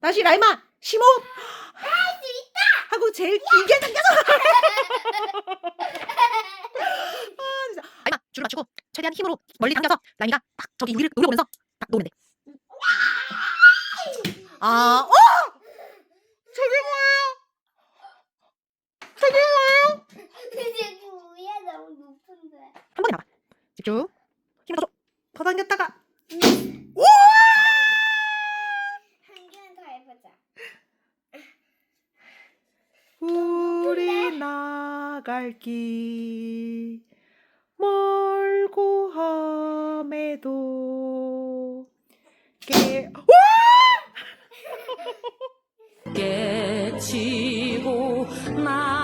다시 라이마 심호흡 할 수 있다 하고 제일 길게 당겨서 아 진짜 라이마 줄을 맞추고 최대한 힘으로 멀리 당겨서 라이미가 딱 저기 위를 노려보면서 딱 놓으면 돼. 아, 어! 저게 뭐예요? 저게 뭐예요? 근데 그 위에 너무 높은데. 한 번에 봐봐. 집중. 힘을 더 줘. 더 당겼다가. 한 개는 더 해보자. 우리 나갈 길 멀고 험해도 깨 깨치고 나